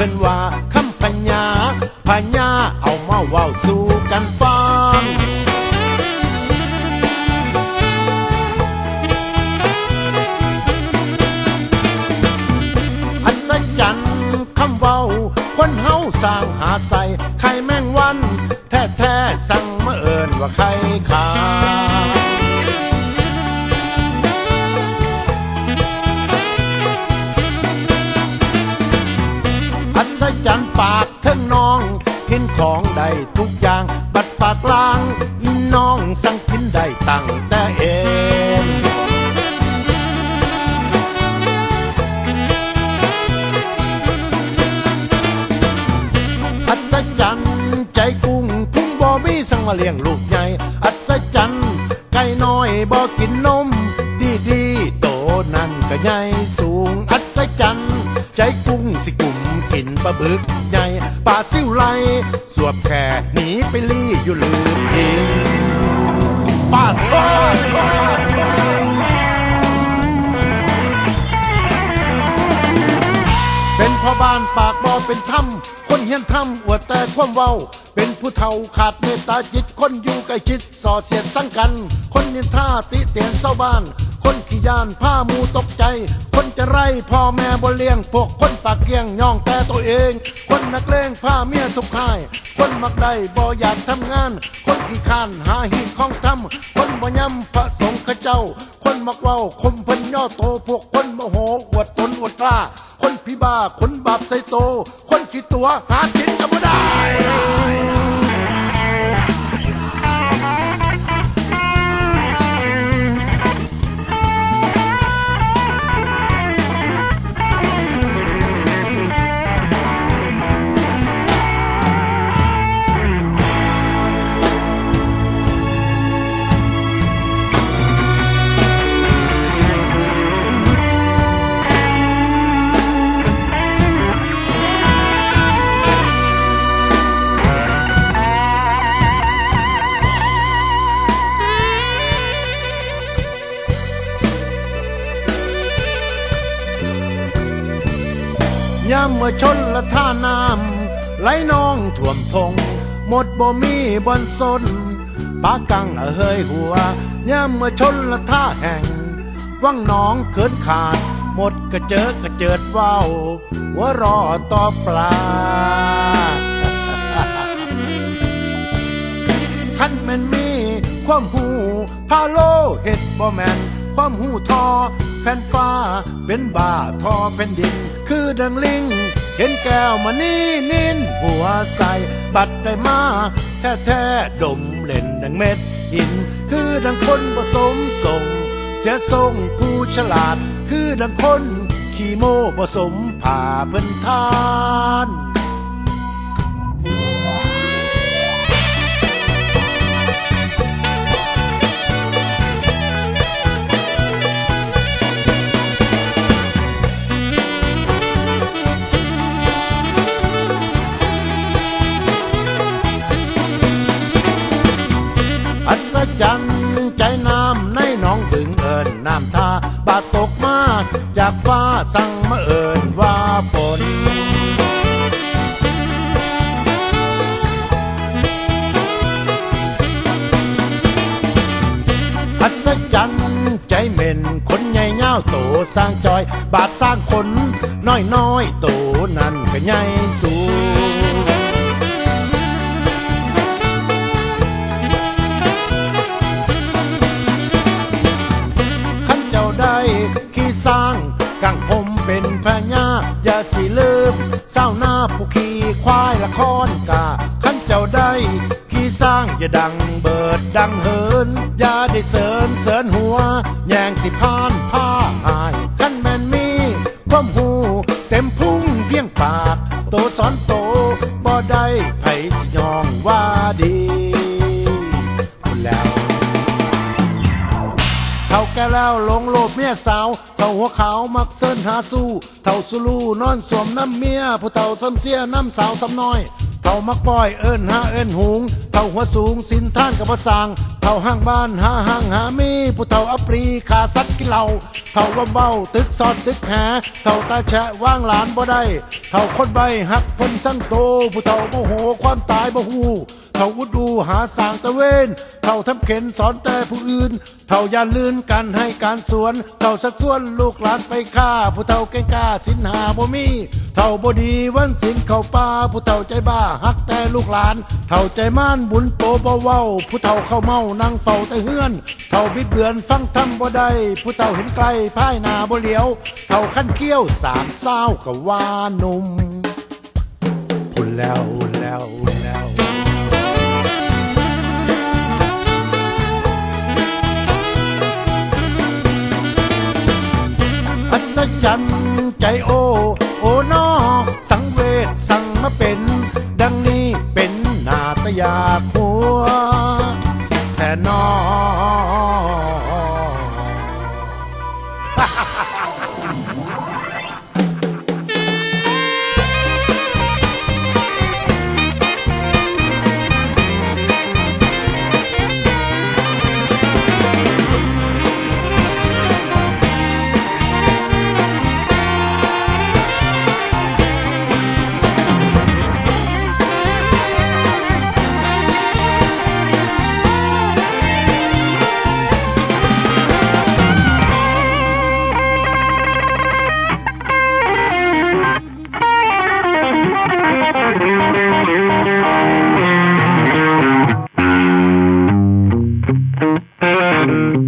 เป็นว่าคำพัญญาพญาเอามาเว้าสู่กันฟังอัศจรรย์คำเว้า คนเฮาสร้างหาใส่ไข่แมงวัน แท้แท้สั่งมาเอินว่าไข่ขาว ของได้ทุกอย่าง บัดปากลาง อีน้องสั่งกินได้ตั้งแต่เองอัศจรรย์ใจกุ้งพุ่งบอมีสั่งมาเลี้ยงลูกใหญ่ อัศจรรย์ไก่น้อยบอกินนม ดีดีๆโตนั่นก็ใหญ่สูง อัศจรรย์ใจกุ้งสิกุ่ม กินปลาบึกใหญ่ปลาซิวไหลสวบแค่หนีไปลี่อยู่ลืมกินป้าทอดเป็นพ่อบ้านปากบ่อเป็นถ้ำคนเฮียนถ้ำอวดแต่ความเว้า เป็นผู้เฒ่าขาดเมตตาจิตคนอยู่ใกล้ชิดส่อเสียดสังกัน คนนินท่าติเตียนเศร้าบ้าน คนขี้ยานผ้ามูตกใจ คนจะไร่พ่อแม่บ่เลี้ยง พวกคนปากเกี้ยงย่องแต่ตัวเอง คนนักเลงผ้าเมียทุกค่าย คนมักได้บ่อยากทำงาน คนขี้ข้านหาหีบของทำคนบ่ยำพระสงฆ์เขาเจ้า คนมักเว้าคมเพิ่นย่อโต พวกคนโมโหอวดตนอวดกล้า คนพี่บ้าคนบาปใส่โต คนขี้ตัวหาสินก็บ่ได้ ยามเมื่อชนละท่าน้ำไหลนองท่วมทง หมดบ่มีบอนสนปากังเฮยหัวยามเมื่อชนละท่าแห่ง วังหนองเขินขาด หมดกระเจิดกระเจิดว้าหัวรอต่อปลาคันแม่นมีความหูพาโลเห็ดบ่แมนความหูทอแผ่นฟ้าเป็นบ่าทอแผ่นดิน คือดังลิง เห็นแก้วมานี่นินหัวใสบัดได้มา แท้แท้ๆดมเล่นดังเม็ดหิน คือดังคนผสมส่ง เสียทรงผู้ฉลาด คือดังคน ขี้โม่ผสมผ่าเพิ่นทาน จรรย์ใจน้ำในหนองบึงเอิญน้ำท่าบาดตกมาจากฟ้าสั่งมาเอิญว่าฝนอัศจรรย์ใจเหม็นคนใหญ่เง่าโตสร้างจอย บาดสร้างคนน้อยน้อยโตนั่นก็ใหญ่สูง ขี่สร้างอย่าดังเบิดดังเหิน อย่าได้เสริญเสริญหัว แยงสิพานผ้าหายขันแมนมีความหูเต็มพุ่งเพียงปาก โตสอนโตบ่ได้ไผสิยองว่าดี แก่แล้วหลงโลภเมียสาวเท่าหัวขาวมักเซินหาสู้เท่าสุลูนอนสวมน้ำเมียผู้เท่าซ้ำเสียน้ำสาวซ้ำน้อยเท่ามักป้อยเอิ้นหาเอิ้นหุงเท่าหัวสูงสินท่านกับภาษางเท่าห้างบ้านหาห้างหามีผู้เท่าอปรีขาสัตว์กินเหล่าเท่าว่าเบ้าตึกซอดตึกแหเท่าตาแฉะว่างหลานบ่ได้เท่าคนใบหักพนสั่งโตผู้เท่าโมโหความตายบ่ฮู้ เท่าอุดดูหาสางตะเวนเท่าทำเข็นสอนแต่ผู้อื่น เท่าอย่าลื่นกันให้การสวน เท่าสักส่วนลูกหลานไปฆ่า ผู้เท่าเก่งกาสินหาบ่มี เท่าบดีวันสินเข้าป่าผู้เท่าใจบ้าหักแต่ลูกหลาน เท่าใจม่านบุญโตบ่เว้า ผู้เท่าเข้าเมานั่งเฝ้าแต่เฮือน เท่าบิดเบือนฟังทำบ่ได้ผู้เท่าเห็นไกลพ่ายนาบ่เหลียว เท่าขั้นเขี้ยวสามเศร้ากับว่านุ่มพุ่นแล้วแล้ว ศจรรย์ใจโอ โอนอสังเวชสั่งมาเป็น ดังนี้เป็นนาตยาคัวแท่นอ เ